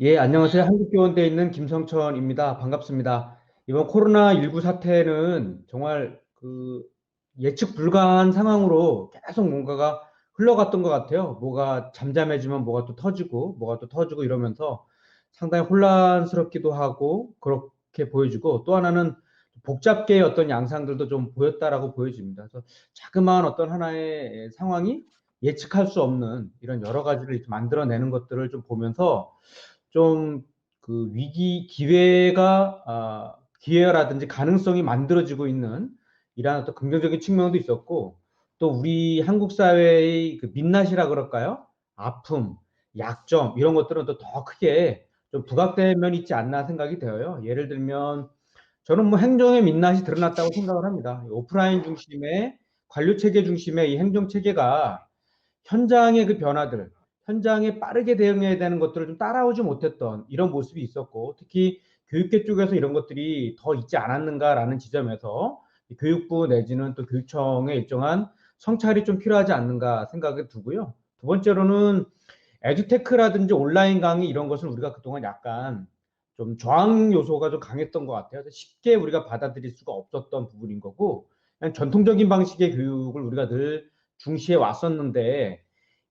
예, 안녕하세요. 한국교원대에 있는 김성천입니다. 반갑습니다. 이번 코로나19 사태는 정말 그 예측 불가한 상황으로 계속 뭔가가 흘러갔던 것 같아요. 뭐가 잠잠해지면 뭐가 또 터지고, 뭐가 또 터지고 이러면서 상당히 혼란스럽기도 하고, 그렇게 보여지고, 또 하나는 복잡계의 어떤 양상들도 좀 보였다라고 보여집니다. 그래서 자그마한 어떤 하나의 상황이 예측할 수 없는 이런 여러 가지를 만들어내는 것들을 좀 보면서 좀 그 위기 기회가 아, 기회라든지 가능성이 만들어지고 있는 이러한 어떤 긍정적인 측면도 있었고 또 우리 한국 사회의 그 민낯이라 그럴까요? 아픔, 약점 이런 것들은 또 더 크게 좀 부각된 면이 있지 않나 생각이 되어요. 예를 들면 저는 뭐 행정의 민낯이 드러났다고 생각을 합니다. 오프라인 중심의 관료 체계 중심의 이 행정 체계가 현장의 그 변화들, 현장에 빠르게 대응해야 되는 것들을 좀 따라오지 못했던 이런 모습이 있었고 특히 교육계 쪽에서 이런 것들이 더 있지 않았는가라는 지점에서 교육부 내지는 또 교육청의 일정한 성찰이 좀 필요하지 않는가 생각을 두고요. 두 번째로는 에듀테크라든지 온라인 강의 이런 것을 우리가 그동안 약간 좀 저항 요소가 좀 강했던 것 같아요. 쉽게 우리가 받아들일 수가 없었던 부분인 거고 그냥 전통적인 방식의 교육을 우리가 늘 중시해 왔었는데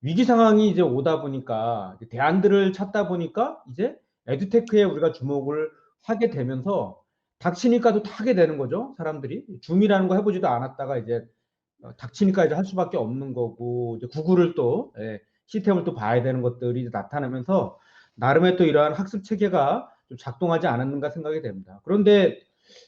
위기 상황이 이제 오다 보니까 대안들을 찾다 보니까 이제 에듀테크에 우리가 주목을 하게 되면서 닥치니까 또 타게 되는 거죠 사람들이 줌이라는 거 해보지도 않았다가 이제 어, 닥치니까 이제 할 수밖에 없는 거고 이제 구글을 또 예, 시스템을 또 봐야 되는 것들이 나타나면서 나름의 또 이러한 학습 체계가 좀 작동하지 않았는가 생각이 됩니다. 그런데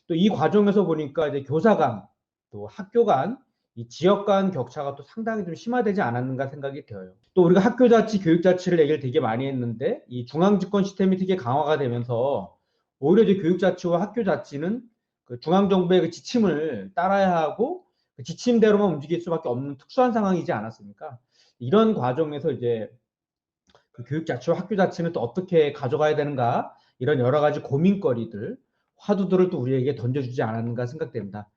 또 이 과정에서 보니까 이제 교사 간, 또 학교 간, 이 지역 간 격차가 또 상당히 좀 심화되지 않았는가 생각이 들어요. 또 우리가 학교 자치, 교육 자치를 얘기를 되게 많이 했는데 이 중앙 집권 시스템이 되게 강화가 되면서 오히려 이제 교육 자치와 학교 자치는 그 중앙 정부의 그 지침을 따라야 하고 그 지침대로만 움직일 수밖에 없는 특수한 상황이지 않았습니까? 이런 과정에서 이제 그 교육 자치와 학교 자치는 또 어떻게 가져가야 되는가 이런 여러 가지 고민거리들 화두들을 또 우리에게 던져주지 않았는가 생각됩니다.